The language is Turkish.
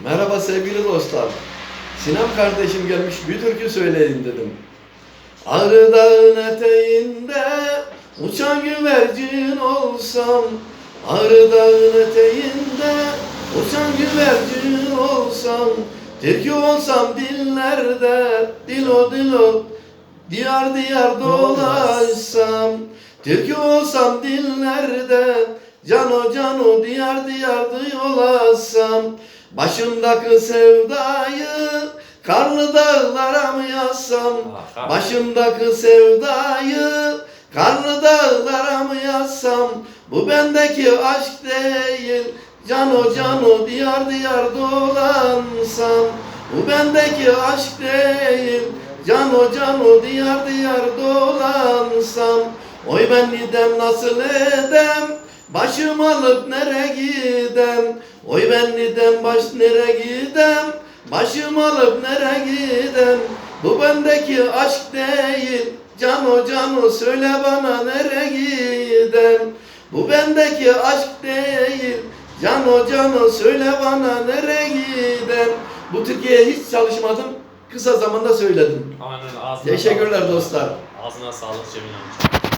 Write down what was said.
Merhaba sevgili dostlar. Sinem kardeşim gelmiş bir türkü söyleyin dedim. Ağrı dağın eteğinde uçan güvercin olsam Ağrı dağın eteğinde uçan güvercin olsam Türkü olsam dillerde dilo dilo Diyar diyar dolaşsam Türkü olsam dillerde Cano cano diyar diyar dolaşsam Başımdaki sevdayı Karlı dağlara mı yazsam. Başımdaki sevdayı Karlı dağlara mı yazsam? Bu bendeki aşk değil Cano cano diyar diyar dolansam. Bu bendeki aşk değil Cano cano diyar diyar dolansam. Oy ben nidem nasıl edem Başım alıp nere gidem Oy ben nidem baş nere gidem? Başım alıp nere gidem? Bu bendeki aşk değil. Cano cano söyle bana nere gidem? Bu bendeki aşk değil. Cano cano söyle bana nere gidem? Bu Türkiye'ye hiç çalışmadım. Kısa zamanda söyledim. Aynen ağzına Teşekkürler sağlık. dostlar. Ağzına sağlık Cemil amca.